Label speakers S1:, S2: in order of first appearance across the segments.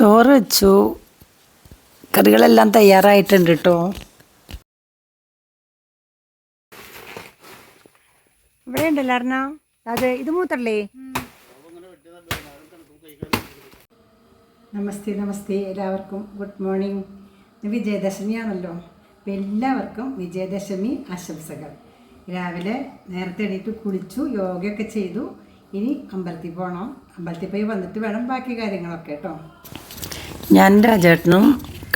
S1: ചോറ് വെച്ചു. കറികളെല്ലാം തയ്യാറായിട്ടുണ്ട് കേട്ടോ ഇവിടെ ഉണ്ടല്ലോ അർണ അതെ ഇത് മൂത്തല്ലേ നമസ്തേ നമസ്തേ എല്ലാവർക്കും ഗുഡ് മോർണിംഗ്. ഇന്ന് വിജയദശമിയാണല്ലോ. അപ്പം എല്ലാവർക്കും വിജയദശമി ആശംസകൾ. രാവിലെ നേരത്തെ എണീറ്റ് കുളിച്ചു യോഗയൊക്കെ ചെയ്തു. ഇനി അമ്പലത്തിൽ പോകണം അമ്പലത്തിൽ പോയി വന്നിട്ട് വേണം ബാക്കി കാര്യങ്ങളൊക്കെ കേട്ടോ ഞാൻ രാജേട്ടനും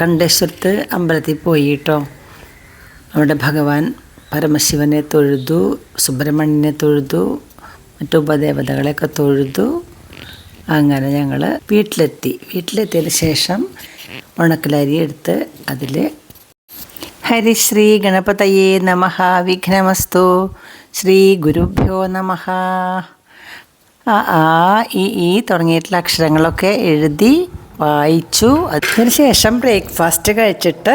S1: കണ്ടേശ്വരത്ത് അമ്പലത്തിൽ പോയി കേട്ടോ അവിടെ ഭഗവാൻ പരമശിവനെ തൊഴുതു സുബ്രഹ്മണ്യനെ തൊഴുതു മറ്റു ഉപദേവതകളെയൊക്കെ തൊഴുതു. അങ്ങനെ ഞങ്ങൾ വീട്ടിലെത്തി. വീട്ടിലെത്തിയതിന് ശേഷം ഉണക്കലരി എടുത്ത് അതിൽ ഹരിശ്രീ ഗണപതയേ നമ വിഘ്നമസ്തു. ശ്രീ ഗുരുഭ്യോ നമ ആ ആ ഈ തുടങ്ങിയിട്ടുള്ള അക്ഷരങ്ങളൊക്കെ എഴുതി വായിച്ചു. അതിനുശേഷം ബ്രേക്ക്ഫാസ്റ്റ് കഴിച്ചിട്ട്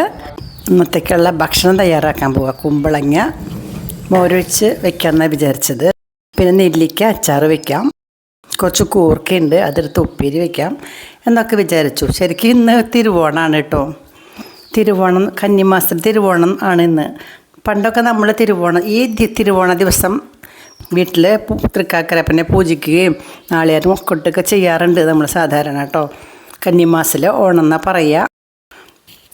S1: ഇന്നത്തേക്കുള്ള ഭക്ഷണം തയ്യാറാക്കാൻ പോവുക കുമ്പളങ്ങ മോരൊഴിച്ച് വെക്കാമെന്നാണ് വിചാരിച്ചത്. പിന്നെ നെല്ലിക്ക അച്ചാർ വെക്കാം. കുറച്ച് കൂർക്കയുണ്ട് അതെടുത്ത് ഉപ്പേരി വെക്കാം എന്നൊക്കെ വിചാരിച്ചു. ശരിക്കും ഇന്ന് തിരുവോണമാണ് കേട്ടോ. തിരുവോണം കന്നിമാസം തിരുവോണം ആണ് ഇന്ന്. പണ്ടൊക്കെ നമ്മൾ തിരുവോണം ഈ തിരുവോണ ദിവസം വീട്ടിൽ തൃക്കാക്കരപ്പനെ പൂജിക്കുകയും നാളികേരം കൊട്ടൊക്കെ ചെയ്യാറുണ്ട് നമ്മൾ സാധാരണ കേട്ടോ. കന്നിമാസത്തിൽ ഓണം എന്നാ പറയുക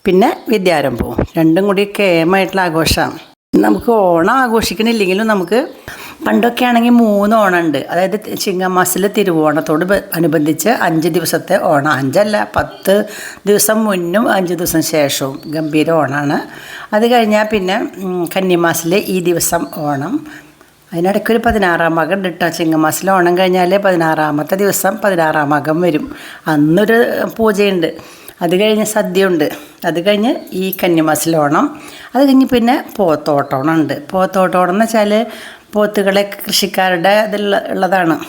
S1: പിന്നെ വിദ്യാരംഭവും രണ്ടും കൂടി കേമായിട്ടുള്ള ആഘോഷമാണ് നമുക്ക് ഓണം ആഘോഷിക്കണില്ലെങ്കിലും നമുക്ക് പണ്ടൊക്കെ ആണെങ്കിൽ മൂന്ന് ഓണമുണ്ട്. അതായത് ചിങ്ങമാസത്തിലെ തിരുവോണത്തോട് അനുബന്ധിച്ച് അഞ്ച് ദിവസത്തെ ഓണം. അഞ്ചല്ല പത്ത് ദിവസം മുന്നും അഞ്ച് ദിവസം ശേഷവും ഗംഭീര ഓണമാണ് അത് കഴിഞ്ഞാൽ പിന്നെ കന്നിമാസിലെ കന്നിമാസത്തിലെ ഈ ദിവസം ഓണം. അതിനിടയ്ക്ക് ഒരു പതിനാറാം മകം കേട്ടോ ചിങ്ങമാസത്തിലെ ഓണം കഴിഞ്ഞാൽ പതിനാറാമത്തെ ദിവസം പതിനാറാം മകം വരും. അന്നൊരു പൂജയുണ്ട്. അത് കഴിഞ്ഞ് സദ്യയുണ്ട്. അത് കഴിഞ്ഞ് ഈ കന്നിമാസത്തിലെ ഓണം. അത് കഴിഞ്ഞ് പിന്നെ പോത്തോട്ടോണം ഉണ്ട്. പോത്തോട്ടോണം എന്ന് വെച്ചാൽ പോത്തുകളെ കൃഷിക്കാരുടെ ഇതിലുള്ള ഉള്ളതാണ്.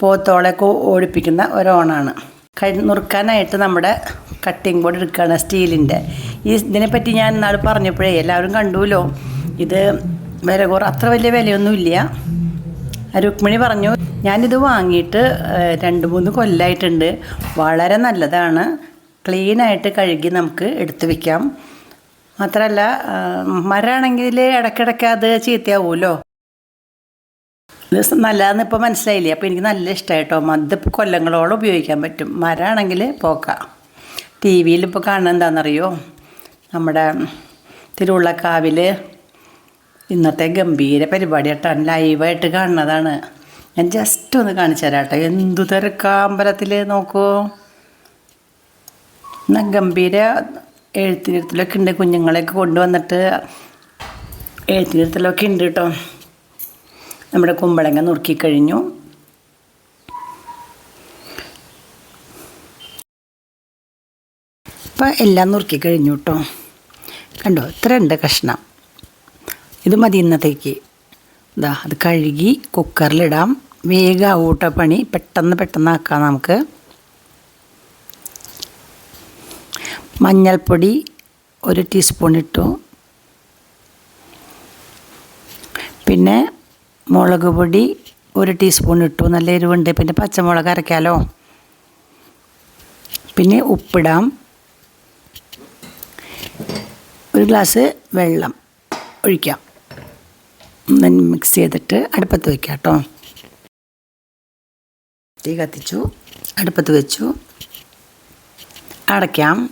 S1: പോത്തോളെയൊക്കെ ഓടിപ്പിക്കുന്ന ഒരോണാണ്. കഴി നുറുക്കാനായിട്ട് നമ്മുടെ കട്ടിങ് ബോർഡ് എടുക്കുകയാണ് സ്റ്റീലിന്റെ. ഈ ഇതിനെപ്പറ്റി ഞാൻ ഇന്നാൾ പറഞ്ഞപ്പോഴേ എല്ലാവരും കണ്ടുല്ലോ. ഇത് വില കുറ അത്ര വലിയ വിലയൊന്നുമില്ല. രുക്മിണി പറഞ്ഞു ഞാനിത് വാങ്ങിയിട്ട് രണ്ട് മൂന്ന് കൊല്ലായിട്ടുണ്ട്. വളരെ നല്ലതാണ്. ക്ലീനായിട്ട് കഴുകി നമുക്ക് എടുത്തു വെക്കാം. മാത്രമല്ല മരമാണെങ്കിൽ ഇടയ്ക്കിടയ്ക്ക് അത് ചീത്തയാവുമല്ലോ ഇത് നല്ലതെന്ന് ഇപ്പോൾ മനസ്സിലായില്ലേ? അപ്പോൾ എനിക്ക് നല്ല ഇഷ്ടമായിട്ടോ മദ് കൊല്ലങ്ങളോളം ഉപയോഗിക്കാൻ പറ്റും. മരമാണെങ്കിൽ പോക്കാം. ടി വിയിൽ ഇപ്പോൾ കാണുന്നത് എന്താണെന്നറിയോ നമ്മുടെ തിരുവുള്ളക്കാവിൽ ഇന്നത്തെ ഗംഭീര പരിപാടി കേട്ടോ. ലൈവായിട്ട് കാണുന്നതാണ്. ഞാൻ ജസ്റ്റ് ഒന്ന് കാണിച്ചു തരാം കേട്ടോ. എന്തു തിരക്കാ അമ്പലത്തിൽ നോക്കൂ. എന്നാ ഗംഭീര എഴുത്തിനിരുത്തലൊക്കെ ഉണ്ട്. കുഞ്ഞുങ്ങളെയൊക്കെ കൊണ്ടുവന്നിട്ട് എഴുത്തിനിരുത്തലൊക്കെ ഉണ്ട് കേട്ടോ. നമ്മുടെ കുമ്പളങ്ങ നുറുക്കി കഴിഞ്ഞു. ഇപ്പം എല്ലാം നുറുക്കി കഴിഞ്ഞു കേട്ടോ. കണ്ടോ? ഇത്ര ഉണ്ട് കഷ്ണം. ഇത് മതി ഇന്നത്തേക്ക്. ഇതാ അത് കഴുകി കുക്കറിലിടാം. വേഗം ഊട്ട പണി പെട്ടെന്ന് പെട്ടെന്ന് ആക്കാം നമുക്ക്. മഞ്ഞൾപ്പൊടി ഒരു ടീസ്പൂൺ ഇട്ടു. പിന്നെ മുളക് പൊടി ഒരു ടീസ്പൂൺ ഇട്ടു. നല്ല എരിവുണ്ട്. പിന്നെ പച്ചമുളക് അരയ്ക്കാലോ പിന്നെ ഉപ്പിടാം. ഒരു ഗ്ലാസ് വെള്ളം ഒഴിക്കാം. മിക്സ് ചെയ്തിട്ട് അടുപ്പത്ത് വയ്ക്കാം കേട്ടോ. തീ കത്തിച്ചു. അടുപ്പത്ത് വെച്ചു. അടയ്ക്കാം.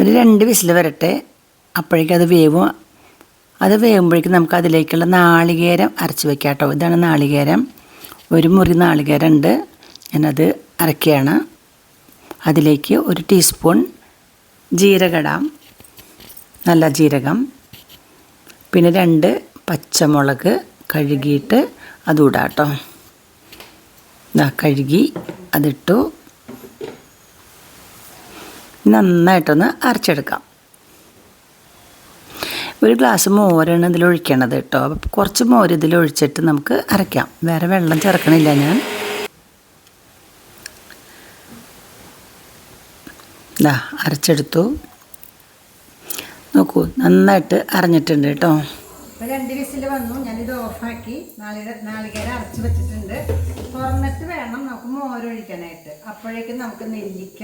S1: ഒരു രണ്ട് വിസിൽ വരട്ടെ. അപ്പോഴേക്കും അത് വേവും. അത് വേവുമ്പോഴേക്കും നമുക്ക് അതിലേക്കുള്ള നാളികേരം അരച്ച് വെക്കാം കേട്ടോ. ഇതാണ് നാളികേരം. ഒരു മുറി നാളികേരം ഉണ്ട്. ഞാനത് അരക്കുകയാണ് അതിലേക്ക് ഒരു ടീസ്പൂൺ ജീരകടാം നല്ല ജീരകം. പിന്നെ രണ്ട് പച്ചമുളക് കഴുകിയിട്ട് അതുകൂടാ കേട്ടോ ഇതാ കഴുകി അതിട്ടു. നന്നായിട്ടൊന്ന് അരച്ചെടുക്കാം. ഒരു ഗ്ലാസ് മോരാണ് ഇതിൽ ഒഴിക്കണത് കേട്ടോ. അപ്പോൾ കുറച്ച് മോര് ഇതിൽ ഒഴിച്ചിട്ട് നമുക്ക് അരയ്ക്കാം. വേറെ വെള്ളം ചേർക്കണില്ല ഞാൻ. ഇതാ അരച്ചെടുത്തു. നോക്കൂ നന്നായിട്ട് അറിഞ്ഞിട്ടുണ്ട് കേട്ടോ. അപ്പോൾ രണ്ട് വിസിൽ വന്നു. ഞാനിത് ഓഫാക്കി. നാളിക നാളികേരം അരച്ച് വെച്ചിട്ടുണ്ട്. തുറന്നിട്ട് വേണം നമുക്ക് മോരൊഴിക്കാനായിട്ട്. അപ്പോഴേക്കും നമുക്ക് നെല്ലിക്ക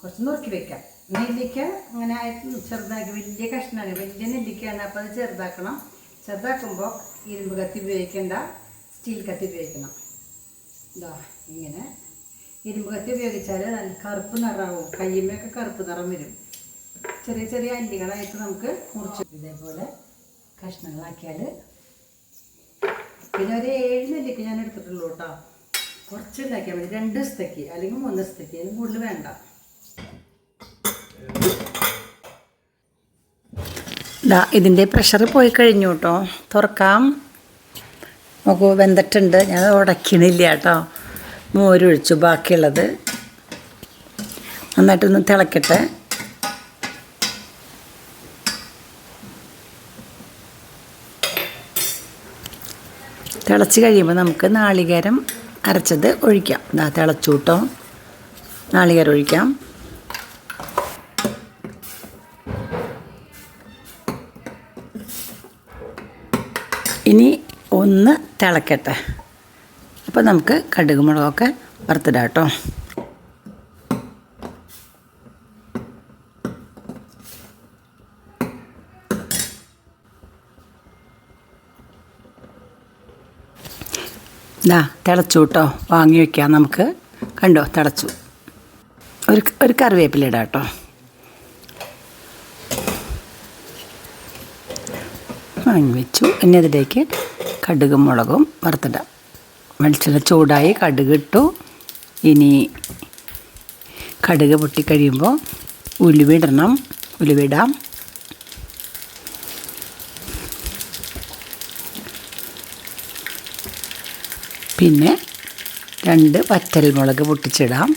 S1: കുറച്ച് നുറുക്കി വെക്കാം. നെല്ലിക്ക അങ്ങനെ ചെറുതാക്കി. വലിയ കഷ്ണമാണ് വലിയ നെല്ലിക്കയാണ്. അപ്പോൾ അത് ചെറുതാക്കണം. ചെറുതാക്കുമ്പോൾ ഇരുമ്പ് കത്തി ഉപയോഗിക്കേണ്ട. സ്റ്റീൽ കത്തി ഉപയോഗിക്കണം. ഇതാ ഇങ്ങനെ. ഇരുമ്പ് കത്തി ഉപയോഗിച്ചാൽ നല്ല കറുപ്പ് നിറവും കയ്യുമ്മയൊക്കെ കറുപ്പ് നിറം വരും. ചെറിയ ചെറിയ അല്ലികളായിട്ട് നമുക്ക് മുറിച്ച് ഇതേപോലെ കഷ്ണങ്ങളാക്കിയാൽ പിന്നെ ഒരു ഏഴ് നെല്ലിക്ക് ഞാൻ എടുത്തിട്ടുള്ളൂ കേട്ടോ. കുറച്ച് ഉണ്ടാക്കിയാൽ മതി. രണ്ട് ദിവസത്തേക്ക് അല്ലെങ്കിൽ മൂന്ന് ദിവസത്തേക്ക് അതിന് കൂടുതൽ വേണ്ട. ഇതാ ഇതിന്റെ പ്രഷർ പോയി കഴിഞ്ഞു കേട്ടോ. തുറക്കാം. നമുക്ക് വെന്തിട്ടുണ്ട്. ഞാൻ ഉടക്കണില്ല കേട്ടോ. മോരൊഴിച്ചു ബാക്കിയുള്ളത്. നന്നായിട്ടൊന്ന് തിളക്കട്ടെ. തിളച്ച് കഴിയുമ്പോൾ നമുക്ക് നാളികേരം അരച്ചത് ഒഴിക്കാം. ഇതാ തിളച്ചു കേട്ടോ നാളികേരം ഒഴിക്കാം. ഇനി ഒന്ന് തിളക്കട്ടെ. അപ്പോൾ നമുക്ക് കടുക് മുളകൊക്കെ വറുത്തിടാം കേട്ടോ ഇതാ തിളച്ചു കേട്ടോ. വാങ്ങി വയ്ക്കാം നമുക്ക്. കണ്ടോ തിളച്ചു. ഒരു ഒരു കറിവേപ്പില ഇടാം കേട്ടോ. വാങ്ങി വെച്ചു. ഇനി അതിലേക്ക് കടുകും മുളകും വറുത്തിടാം. വെളിച്ചെണ്ണ ചൂടായി കടുക് ഇട്ടു. ഇനി കടുക് പൊട്ടിക്കഴിയുമ്പോൾ ഉലുവിടണം ഉലുവിടാം പിന്നെ രണ്ട് വറ്റൽമുളക് പൊട്ടിച്ചിടാം.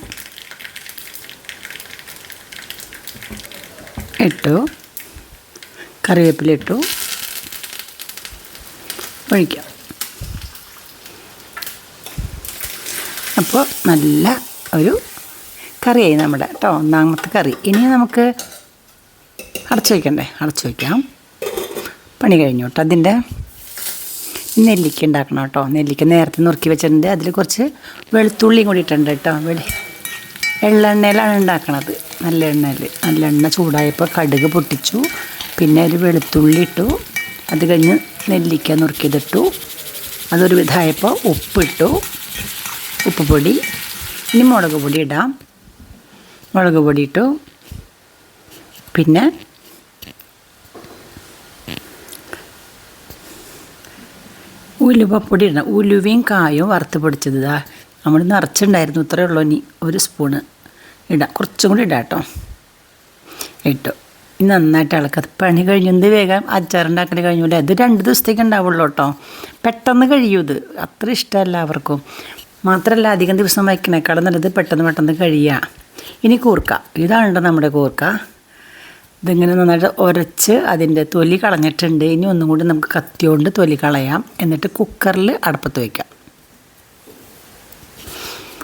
S1: ഇട്ടു. കറിവേപ്പില ഇട്ടു ഒഴിക്കാം. അപ്പോൾ നല്ല ഒരു കറിയായി നമ്മുടെ കേട്ടോ ഒന്നാമത്തെ കറി. ഇനി നമുക്ക് അടച്ചു വയ്ക്കണ്ടേ അടച്ചു വയ്ക്കാം പണി കഴിഞ്ഞു കേട്ടോ അതിന്റെ നെല്ലിക്ക ഉണ്ടാക്കണം കേട്ടോ. നെല്ലിക്ക നേരത്തെ നുറുക്കി വെച്ചിട്ടുണ്ട്. അതിൽ കുറച്ച് വെളുത്തുള്ളിയും കൂടി ഇട്ടുണ്ട് കേട്ടോ. വെളി എള്ളെണ്ണയിലാണ് ഉണ്ടാക്കണത്. നല്ല എണ്ണയിൽ നല്ല എണ്ണ ചൂടായപ്പോൾ കടുക് പൊട്ടിച്ചു. പിന്നെ ഒരു വെളുത്തുള്ളി ഇട്ടു. അത് കഴിഞ്ഞ് നെല്ലിക്ക നുറുക്കിയതിട്ടു. അതൊരു വിധമായപ്പോൾ ഉപ്പിട്ടു. ഉപ്പ് പൊടി. ഇനി മുളക് പൊടി ഇടാം. മുളക് പൊടി ഇട്ടു. പിന്നെ ഉലുവപ്പൊടി ഇടണം. ഉലുവയും കായും വറുത്ത് പൊടിച്ചത് ഇതാ. നമ്മൾ നിറച്ചുണ്ടായിരുന്നു ഇത്രയേ ഉള്ളൂ ഇനി ഒരു സ്പൂണ് ഇടാം. കുറച്ചും കൂടി ഇടാം കേട്ടോ ഇട്ടു. നന്നായിട്ട് ഇളക്കത് പണി കഴിഞ്ഞത് വേഗം? അച്ചാറുണ്ടാക്കൽ കഴിഞ്ഞൂല ഇത് രണ്ട് ദിവസത്തേക്ക് ഉണ്ടാവുള്ളൂ കേട്ടോ പെട്ടെന്ന് കഴിയും ഇത്. അത്ര ഇഷ്ടമല്ല എല്ലാവർക്കും മാത്രമല്ല അധികം ദിവസം വയ്ക്കണേക്കാളും നല്ലത് പെട്ടെന്ന് പെട്ടെന്ന് കഴിയുക ഇനി കൂർക്ക. ഇതാണ് നമ്മുടെ കൂർക്ക. ഇതിങ്ങനെ നന്നായിട്ട് ഉരച്ച് അതിന്റെ തൊലി കളഞ്ഞിട്ടുണ്ട്. ഇനി ഒന്നും കൂടി നമുക്ക് കത്തിയോണ്ട് തൊലി കളയാം. എന്നിട്ട് കുക്കറിൽ അടുപ്പത്ത് വയ്ക്കാം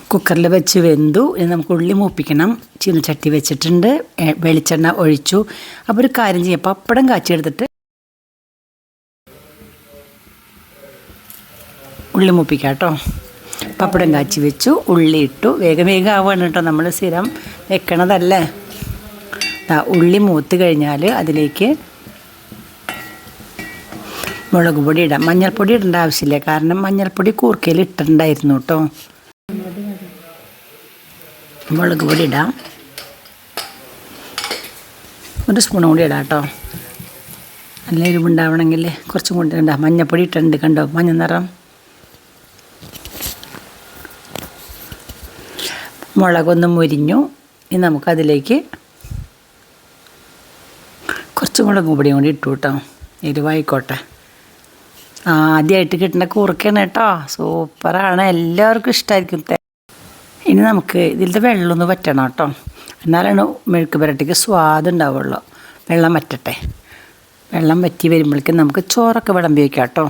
S1: കുക്കറിൽ വെച്ച് വെന്തു. ഇനി നമുക്ക് ഉള്ളി മൂപ്പിക്കണം. ചീനച്ചട്ടി വെച്ചിട്ടുണ്ട്. എ- വെളിച്ചെണ്ണ ഒഴിച്ചു. അപ്പോൾ ഒരു കാര്യം ചെയ്യാം. പപ്പടം കാച്ചിയെടുത്തിട്ട് ഉള്ളി മൂപ്പിക്കാം കേട്ടോ. പപ്പടം കാച്ചി വെച്ചു. ഉള്ളി ഇട്ടു. വേഗം വേഗം ആവുകയാണ് കേട്ടോ നമ്മൾ സ്ഥിരം വെക്കണതല്ലേ? ഉള്ളി മൂത്ത് കഴിഞ്ഞാൽ അതിലേക്ക് മുളക് പൊടി ഇടാം. മഞ്ഞൾപ്പൊടി ഇടേണ്ട ആവശ്യമില്ല. കാരണം മഞ്ഞൾപ്പൊടി കൂർക്കയിൽ ഇട്ടിട്ടുണ്ടായിരുന്നു കേട്ടോ. മുളക് പൊടി ഇടാം. ഒരു സ്പൂണും കൂടി ഇടാം കേട്ടോ. നല്ല എരിവുണ്ടാവണമെങ്കിൽ കുറച്ചും കൂടി ഇടാം മഞ്ഞൾപ്പൊടി ഇട്ടിട്ടുണ്ട് കണ്ടോ? മഞ്ഞ നിറം. മുളകൊന്ന് മുരിഞ്ഞു. ഇനി നമുക്കതിലേക്ക് കുറച്ചും കൂടെ കൂടിയും കൂടി ഇട്ടു കേട്ടോ എരിവായിക്കോട്ടെ. ആദ്യമായിട്ട് കിട്ടുന്ന കുറുക്കാണ് കേട്ടോ സൂപ്പറാണ്. എല്ലാവർക്കും ഇഷ്ടമായിരിക്കും ഇനി നമുക്ക് ഇതിലത്തെ വെള്ളമൊന്ന് വറ്റണം കേട്ടോ എന്നാലാണ് മെഴുക്ക് പുരട്ടിക്ക് സ്വാദ് ഉണ്ടാവുള്ളൂ. വെള്ളം വറ്റട്ടെ. വെള്ളം വറ്റി വരുമ്പോഴേക്കും നമുക്ക് ചോറൊക്കെ വിളമ്പി വയ്ക്കാം കേട്ടോ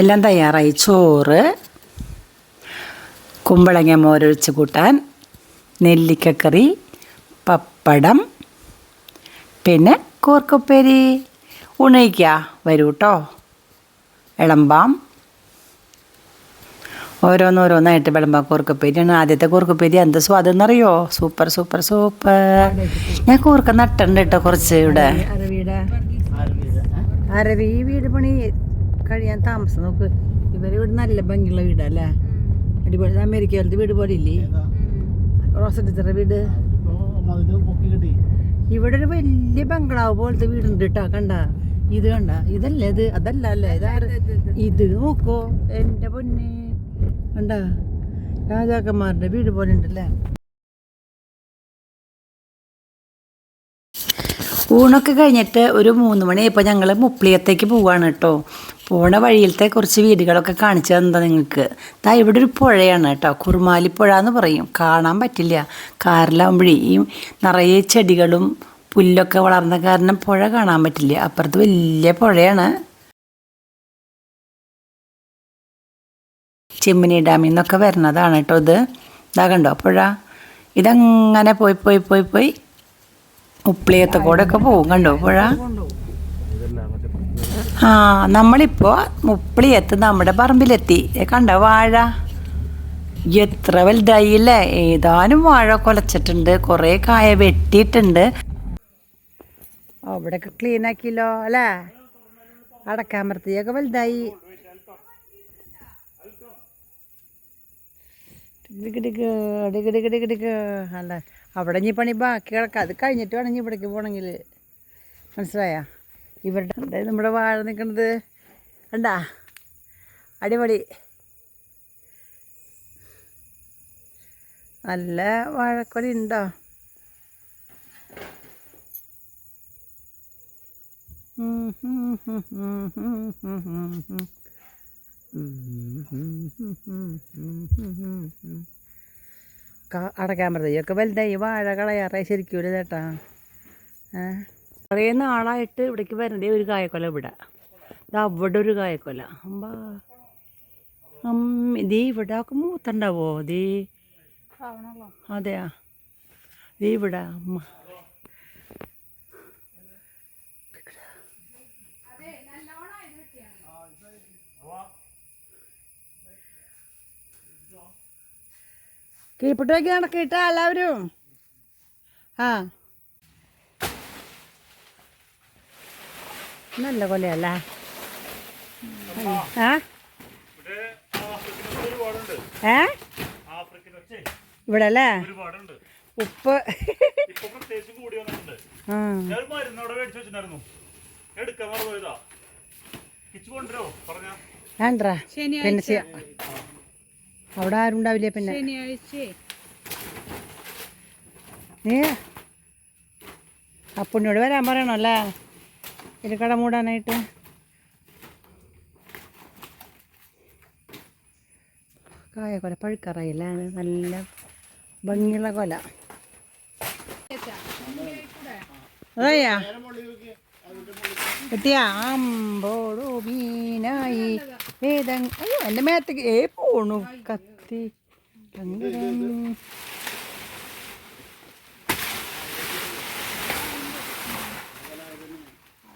S1: എല്ലാം തയ്യാറായി. ചോറ് കുമ്പളങ്ങ മോരൊഴിച്ച് കൂട്ടാൻ നെല്ലിക്കക്കറി പപ്പ പപ്പടം പിന്നെ കൂർക്കുപ്പേരി. ഉണയിക്ക വരൂ കേട്ടോ ഇളമ്പാം. ഓരോന്നോരോന്നായിട്ട് വിളമ്പാം കൂർക്കപ്പേരിയാണ്. ആദ്യത്തെ കൂർക്കപ്പേരി എന്ത് സ്വാദം എന്നറിയോ സൂപ്പർ സൂപ്പർ സൂപ്പർ. ഞാൻ കൂർക്ക നട്ടുണ്ട് കേട്ടോ കുറച്ച് ഇവിടെ. അരവി വീട് പണി കഴിയാൻ താമസം നോക്ക്. ഇവരിവിടെ നല്ല ഭംഗിയുള്ള വീടല്ലേ അടിപൊളി. അമേരിക്കയിലത്തെ വീട് പോലെ ഇല്ലേ റോസറ്റിച്ചറ വീട്. ഇവിടെ ഒരു വലിയ ബംഗ്ലാവ് പോലത്തെ വീടുണ്ട് കേട്ടോ കണ്ട? ഇത് കണ്ട? ഇതല്ലേ ഇത്? അതല്ല അല്ലേ? ഇതാര് ഇത് നോക്കോ. എന്റെ പൊന്നെ. കണ്ട? രാജാക്കന്മാരുടെ വീട് പോലെ ഉണ്ടല്ലേ ഊണൊക്കെ കഴിഞ്ഞിട്ട് ഒരു മൂന്ന് മണിയായപ്പോൾ ഞങ്ങൾ മുപ്ലിയത്തേക്ക് പോവാണ് കേട്ടോ പോണ വഴിയിലത്തെ കുറച്ച് വീടുകളൊക്കെ കാണിച്ചു തന്നതാ നിങ്ങൾക്ക്. ദാ ഇവിടെ ഒരു പുഴയാണ് കേട്ടോ. കുറുമാലിപ്പുഴ എന്ന് പറയും. കാണാൻ പറ്റില്ല. കാറിലാവുമ്പോഴേ ഈ നിറയെ ചെടികളും പുല്ലൊക്കെ വളർന്ന കാരണം പുഴ കാണാൻ പറ്റില്ല. അപ്പുറത്ത് വലിയ പുഴയാണ്. ചിമ്മിനി ഡാമിൽ നിന്നൊക്കെ വരുന്നതാണ് കേട്ടോ ഇത്. ഇതാ കണ്ടോ പുഴ. ഇതങ്ങനെ പോയി പോയി പോയി പോയി. ഉപ്ലിയത്തെ കൂടെ ഒക്കെ പോകും കണ്ടോ പുഴ? ആ നമ്മളിപ്പോൾ മുപ്പിളിയത്ത് നമ്മുടെ പറമ്പിലെത്തി. കണ്ട വാഴ? എത്ര വലുതായി അല്ലേ ഏതാനും വാഴ കൊലച്ചിട്ടുണ്ട് കുറേ കായ വെട്ടിയിട്ടുണ്ട്. അവിടെയൊക്കെ ക്ലീൻ ആക്കിയല്ലോ അല്ലേ? അടക്കാമർത്തിയൊക്കെ വലുതായി. അല്ല അവിടെ ഇനി പണി ബാക്കി കിടക്കാം അത് കഴിഞ്ഞിട്ട് വേണമെങ്കിൽ ഇവിടേക്ക് പോകണമെങ്കിൽ മനസ്സിലായ? ഇവരുടെ നമ്മുടെ വാഴ നിൽക്കുന്നത് കണ്ടാ? അടിപൊളി. നല്ല വാഴക്കൊല ഉണ്ടോ? അടക്കാൻ പറ്റയ്യൊക്കെ വലുതായി. വാഴ കളയാറേ ശരിക്കൂല ചേട്ടാ. ഏ? കുറേ നാളായിട്ട് ഇവിടേക്ക് വരണ്ടേ? ഒരു കായക്കൊല ഇവിടെ. ഇത് അവിടെ ഒരു കായക്കൊല. അമ്പാ ദേ ഇവിടെ ഒക്കെ മൂത്തുണ്ടാവോ? ദേ. അതെയാ. ഇതീ ഇവിടെ അമ്മ. കീപ്പിട്ട് വയ്ക്ക് നടക്കിട്ടാ എല്ലാവരും. ആ. നല്ല കൊലയല്ല ഏ? ഇവിടെ അല്ലേ ഉപ്പ്. പിന്നെ ചെയ്യാം അവിടെ ആരും ഉണ്ടാവില്ല പിന്നെ? നീ അപ്പുണ്ണിയോട് വരാൻ പറയണല്ലേ? ഇത് കട മൂടാനായിട്ട്. കായ കൊല പഴുക്കറായില്ല നല്ല ഭംഗിയുള്ള കൊല. അതയ്യാ അമ്പോടു മീനായി. വേദം അയ്യോ എന്റെ മേത്തേക്ക് ഏ പോണു. കത്തി. ടങ്കടം.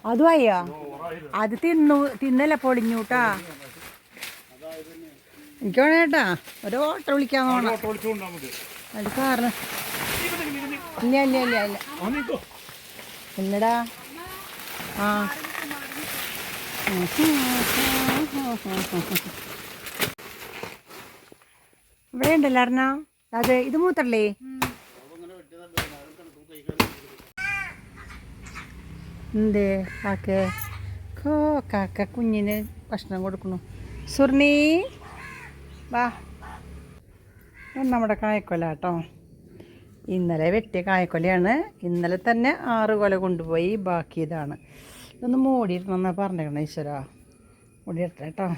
S1: അതും അയ്യോ അത് തിന്നു തിന്നല്ല പൊളിഞ്ഞൂട്ടാ? എനിക്ക് വേണേ ചേട്ടാ ഒരു ഓട്ടോ വിളിക്കാൻ പോണം. അത് കാരണം ഇല്ല ഇല്ല ഇല്ല ഇല്ല. ഇല്ലടാ. ആ. ഇവിടെ ഉണ്ടല്ലോ അറിഞ്ഞ അതെ ഇത് മൂത്തല്ലേ എന്തേ? കാക്ക കോ കാക്ക കുഞ്ഞിന് ഭക്ഷണം കൊടുക്കണു സുർണി വാ. നമ്മുടെ കായക്കൊല കേട്ടോ. ഇന്നലെ വെട്ടിയ കായക്കൊലയാണ്. ഇന്നലെ തന്നെ ആറ് കൊല കൊണ്ടുപോയി ബാക്കി ഇതാണ് ഇതൊന്ന് മൂടിയിടണമെന്നാണ് പറഞ്ഞേക്കണം ഈശ്വര. മൂടിയിട്ടെ കേട്ടോ.